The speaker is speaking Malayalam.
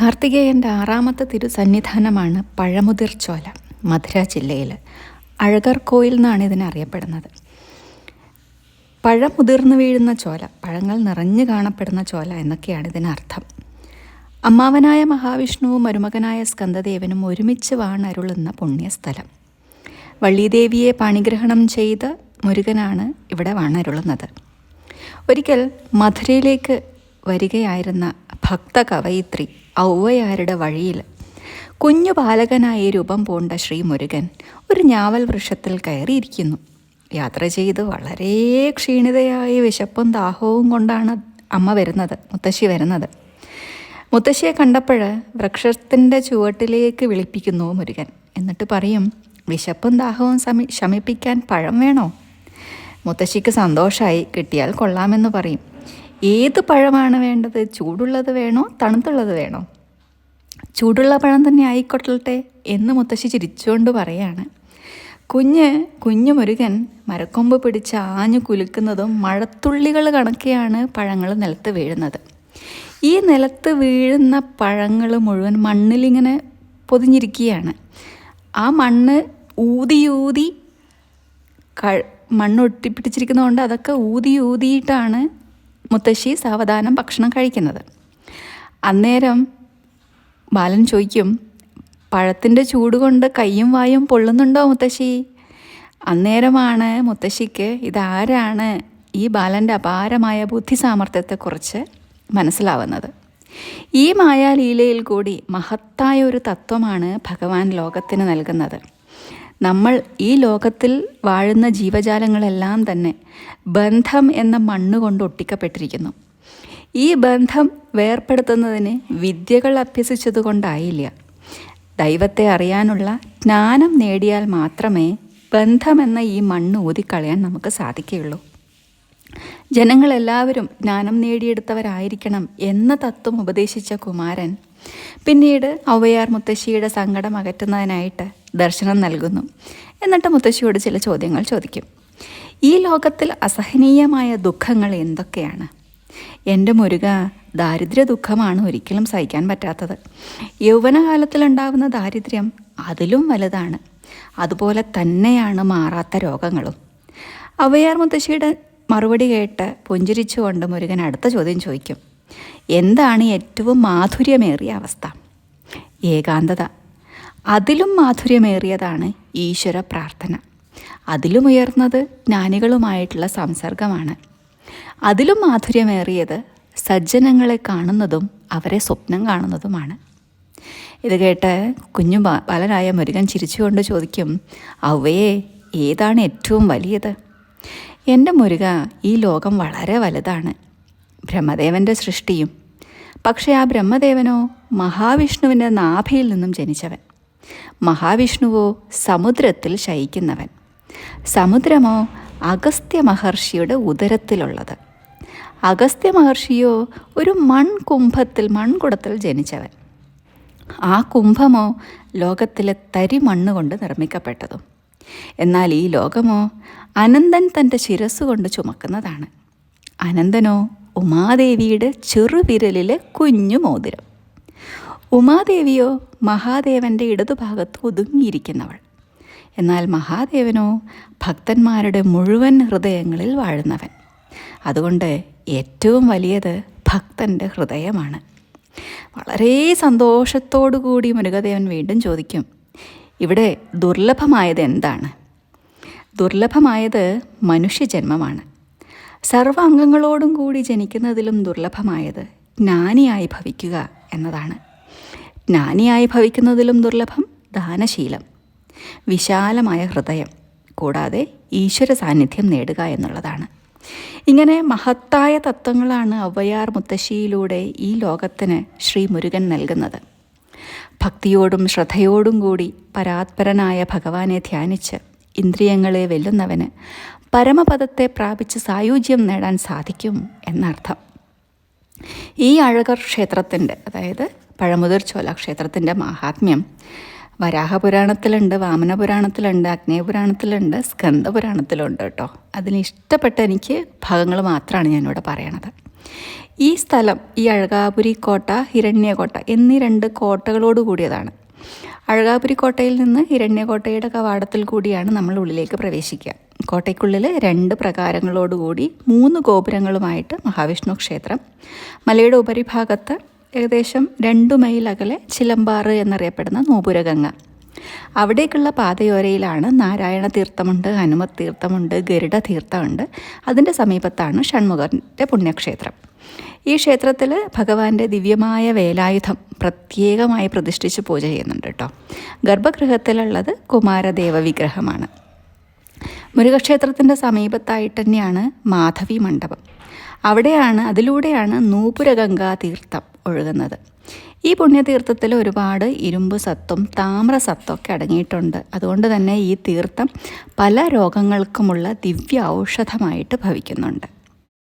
കാർത്തികേയന്റെ ആറാമത്തെ തിരുസന്നിധാനമാണ് പഴമുതിർച്ചോല മധുര ജില്ലയിൽ അഴകർകോയിൽ എന്നാണ് ഇതിനെ അറിയപ്പെടുന്നത് പഴം മുതിർന്നു വീഴുന്ന ചോല പഴങ്ങൾ നിറഞ്ഞു കാണപ്പെടുന്ന ചോല എന്നൊക്കെയാണ് ഇതിനർത്ഥം. അമ്മാവനായ മഹാവിഷ്ണുവും മരുമകനായ സ്കന്ദദേവനും ഒരുമിച്ച് വാണരുളുന്ന പുണ്യസ്ഥലം. വള്ളിദേവിയെ പാണിഗ്രഹണം ചെയ്ത് മുരുകനാണ് ഇവിടെ വാണരുളുന്നത്. ഒരിക്കൽ മധുരയിലേക്ക് വരികയായിരുന്ന ഭക്ത കവയിത്രി ഔവയാരുടെ വഴിയിൽ. കുഞ്ഞു ബാലകനായി രൂപം പൂണ്ട ശ്രീ മുരുകൻ ഒരു ഞാവൽ വൃക്ഷത്തിൽ കയറിയിരിക്കുന്നു. യാത്ര ചെയ്ത് വളരെ ക്ഷീണിതയായി വിശപ്പും ദാഹവും കൊണ്ടാണ് അമ്മ വരുന്നത് മുത്തശ്ശി വരുന്നത്. മുത്തശ്ശിയെ കണ്ടപ്പോൾ വൃക്ഷത്തിന്റെ ചുവട്ടിലേക്ക് വിളിപ്പിക്കുന്നു മുരുകൻ. എന്നിട്ട് പറയും വിശപ്പും ദാഹവും സമി ശമിപ്പിക്കാൻ പഴം വേണോ? മുത്തശ്ശിക്ക് സന്തോഷമായി കിട്ടിയാൽ കൊള്ളാമെന്ന് പറയും. ഏത് പഴമാണ് വേണ്ടത്? ചൂടുള്ളത് വേണോ? തണുത്തുള്ളത് വേണോ? ചൂടുള്ള പഴം തന്നെ ആയിക്കൊള്ളട്ടെ എന്ന് മുത്തശ്ശി ചിരിച്ചുകൊണ്ട് പറയാണ്. കുഞ്ഞ് കുഞ്ഞു മുരുകൻ മരക്കൊമ്പ് പിടിച്ച് ആഞ്ഞു കുലുക്കുന്നതും മഴത്തുള്ളികൾ കണക്കെയാണ് പഴങ്ങൾ നിലത്ത് വീഴുന്നത്. ഈ നിലത്ത് വീഴുന്ന പഴങ്ങൾ മുഴുവൻ മണ്ണിലിങ്ങനെ പൊതിഞ്ഞിരിക്കുകയാണ്. ആ മണ്ണ് ഊതിയൂതി ഊതി ക മണ്ണ് ഒട്ടിപ്പിടിച്ചിരിക്കുന്നതുകൊണ്ട് അതൊക്കെ ഊതി ഊതിയിട്ടാണ് മുത്തശ്ശി സാവധാനം ഭക്ഷണം കഴിക്കുന്നത്. അന്നേരം ബാലൻ ചോദിക്കും പഴത്തിന്റെ ചൂട് കൊണ്ട് കയ്യും വായും പൊള്ളുന്നുണ്ടോ മുത്തശ്ശി? അന്നേരമാണ് മുത്തശ്ശിക്ക് ഇതാരാണ് ഈ ബാലന്റെ അപാരമായ ബുദ്ധി സാമർഥ്യത്തെക്കുറിച്ച് മനസ്സിലാവുന്നത്? ഈ മായാലീലയിൽ കൂടി മഹത്തായ ഒരു തത്വമാണ് ഭഗവാൻ ലോകത്തിന് നൽകുന്നത്. നമ്മൾ ഈ ലോകത്തിൽ വാഴുന്ന ജീവജാലങ്ങളെല്ലാം തന്നെ ബന്ധം എന്ന മണ്ണ് കൊണ്ട് ഒട്ടിക്കപ്പെട്ടിരിക്കുന്നു. ഈ ബന്ധം വേർപ്പെടുത്തുന്നതിന് വിദ്യകൾ അഭ്യസിച്ചതുകൊണ്ടായില്ല ദൈവത്തെ അറിയാനുള്ള ജ്ഞാനം നേടിയാൽ മാത്രമേ ബന്ധമെന്ന ഈ മണ്ണ് ഊതിക്കളയാൻ നമുക്ക് സാധിക്കുകയുള്ളൂ. ജനങ്ങളെല്ലാവരും ജ്ഞാനം നേടിയെടുത്തവരായിരിക്കണം എന്ന തത്വം ഉപദേശിച്ച കുമാരൻ പിന്നീട് ഔവയാർ മുത്തശ്ശിയുടെ സങ്കടം അകറ്റുന്നതിനായിട്ട് ദർശനം നൽകുന്നു. എന്നിട്ട് മുത്തശ്ശിയോട് ചില ചോദ്യങ്ങൾ ചോദിക്കും. ഈ ലോകത്തിൽ അസഹനീയമായ ദുഃഖങ്ങൾ എന്തൊക്കെയാണ്? എന്റെ മുരുക ദാരിദ്ര്യ ദുഃഖമാണ് ഒരിക്കലും സഹിക്കാൻ പറ്റാത്തത്. യൗവനകാലത്തിലുണ്ടാവുന്ന ദാരിദ്ര്യം അതിലും വലുതാണ്. അതുപോലെ തന്നെയാണ് മാറാത്ത രോഗങ്ങളും. അവയാർ മുത്തശ്ശിയുടെ മറുപടി കേട്ട് പുഞ്ചിരിച്ചുകൊണ്ട് മുരുകൻ അടുത്ത ചോദ്യം ചോദിക്കും. എന്താണ് ഏറ്റവും മാധുര്യമേറിയ അവസ്ഥ? ഏകാന്തത. അതിലും മാധുര്യമേറിയതാണ് ഈശ്വര പ്രാർത്ഥന. അതിലും ഉയർന്നത് ജ്ഞാനികളുമായിട്ടുള്ള സംസർഗമാണ്. അതിലും മാധുര്യമേറിയത് സജ്ജനങ്ങളെ കാണുന്നതും അവരെ സ്വപ്നം കാണുന്നതുമാണ്. ഇത് കേട്ട് കുഞ്ഞു ബാലനായ മുരുകൻ ചിരിച്ചുകൊണ്ട് ചോദിക്കും അവയെ ഏതാണ് ഏറ്റവും വലിയത്? എന്റെ മുരുക ഈ ലോകം വളരെ വലുതാണ്. ബ്രഹ്മദേവന്റെ സൃഷ്ടിയും. പക്ഷേ ആ ബ്രഹ്മദേവനോ മഹാവിഷ്ണുവിന്റെ നാഭിയിൽ നിന്നും ജനിച്ചവൻ. മഹാവിഷ്ണുവോ സമുദ്രത്തിൽ ശയിക്കുന്നവൻ. സമുദ്രമോ അഗസ്ത്യ മഹർഷിയുടെ ഉദരത്തിലുള്ളത്. അഗസ്ത്യ മഹർഷിയോ ഒരു മൺകുംഭത്തിൽ മൺകുടത്തിൽ ജനിച്ചവൻ. ആ കുംഭമോ ലോകത്തിലെ തരി മണ്ണ് കൊണ്ട് നിർമ്മിക്കപ്പെട്ടതും. എന്നാൽ ഈ ലോകമോ അനന്തൻ തന്റെ ശിരസ്സുകൊണ്ട് ചുമക്കുന്നതാണ്. അനന്തനോ ഉമാദേവിയുടെ ചെറുവിരലിലെ കുഞ്ഞു മോതിരം. ഉമാദേവിയോ മഹാദേവന്റെ ഇടതുഭാഗത്ത് ഒതുങ്ങിയിരിക്കുന്നവൾ. എന്നാൽ മഹാദേവനോ ഭക്തന്മാരുടെ മുഴുവൻ ഹൃദയങ്ങളിൽ വാഴുന്നവൻ. അതുകൊണ്ട് ഏറ്റവും വലിയത് ഭക്തന്റെ ഹൃദയമാണ്. വളരെ സന്തോഷത്തോടു കൂടി മുരുകദേവൻ വീണ്ടും ചോദിക്കും ഇവിടെ ദുർലഭമായത് എന്താണ്? ദുർലഭമായത് മനുഷ്യജന്മമാണ്. സർവ അംഗങ്ങളോടും കൂടി ജനിക്കുന്നതിലും ദുർലഭമായത് ജ്ഞാനിയായി ഭവിക്കുക എന്നതാണ്. ജ്ഞാനിയായി ഭവിക്കുന്നതിലും ദുർലഭം ദാനശീലം വിശാലമായ ഹൃദയം കൂടാതെ ഈശ്വര സാന്നിധ്യം നേടുക എന്നുള്ളതാണ്. ഇങ്ങനെ മഹത്തായ തത്വങ്ങളാണ് ഔവയാർ മുത്തശ്ശിയിലൂടെ ഈ ലോകത്തിന് ശ്രീ മുരുകൻ നൽകുന്നത്. ഭക്തിയോടും ശ്രദ്ധയോടും കൂടി പരാത്പരനായ ഭഗവാനെ ധ്യാനിച്ച് ഇന്ദ്രിയങ്ങളെ വെല്ലുന്നവന് പരമപദത്തെ പ്രാപിച്ച് സായുജ്യം നേടാൻ സാധിക്കും എന്നർത്ഥം. ഈ അഴകർ ക്ഷേത്രത്തിന്റെ അതായത് പഴമുതിർ ചോല ക്ഷേത്രത്തിന്റെ മഹാത്മ്യം വരാഹപുരാണത്തിലുണ്ട് വാമനപുരാണത്തിലുണ്ട് അഗ്നേയപുരാണത്തിലുണ്ട് സ്കന്ദപുരാണത്തിലുണ്ട് കേട്ടോ. അതിന് ഇഷ്ടപ്പെട്ട എനിക്ക് ഭാഗങ്ങൾ മാത്രമാണ് ഞാനിവിടെ പറയണത്. ഈ സ്ഥലം ഈ അഴകാപുരി കോട്ട ഹിരണ്യകോട്ട എന്നീ രണ്ട് കോട്ടകളോട് കൂടിയതാണ്. അഴകാപുരി കോട്ടയിൽ നിന്ന് ഹിരണ്യകോട്ടയുടെ കവാടത്തിൽ കൂടിയാണ് നമ്മൾ ഉള്ളിലേക്ക് പ്രവേശിക്കുക. കോട്ടയ്ക്കുള്ളിൽ രണ്ട് പ്രകാരങ്ങളോടുകൂടി മൂന്ന് ഗോപുരങ്ങളുമായിട്ട് മഹാവിഷ്ണു ക്ഷേത്രം. മലയുടെ ഉപരിഭാഗത്ത് ഏകദേശം രണ്ടു മൈൽ അകലെ ചിലമ്പാറ് എന്നറിയപ്പെടുന്ന നോപുരഗംഗ. അവിടേക്കുള്ള പാതയോരയിലാണ് നാരായണ തീർത്ഥമുണ്ട് ഹനുമത് തീർത്ഥമുണ്ട് ഗരുഡ തീർത്ഥമുണ്ട്. അതിന്റെ സമീപത്താണ് ഷൺമുഖന്റെ പുണ്യക്ഷേത്രം. ഈ ക്ഷേത്രത്തിൽ ഭഗവാന്റെ ദിവ്യമായ വേലായുധം പ്രത്യേകമായി പ്രതിഷ്ഠിച്ച് പൂജ ചെയ്യുന്നുണ്ട് കേട്ടോ. ഗർഭഗൃഹത്തിലുള്ളത് കുമാരദേവ വിഗ്രഹമാണ്. മുരുകക്ഷേത്രത്തിന്റെ സമീപത്തായിട്ട് തന്നെയാണ് മാധവി മണ്ഡപം. അവിടെയാണ് അതിലൂടെയാണ് നൂപുരഗംഗാ തീർത്ഥം ഒഴുകുന്നത്. ഈ പുണ്യതീർത്ഥത്തിൽ ഒരുപാട് ഇരുമ്പ് സത്തും താമ്ര സത്തൊക്കെ അടങ്ങിയിട്ടുണ്ട്. അതുകൊണ്ട് തന്നെ ഈ തീർത്ഥം പല രോഗങ്ങൾക്കുമുള്ള ദിവ്യ ഔഷധമായിട്ട് ഭവിക്കുന്നുണ്ട്.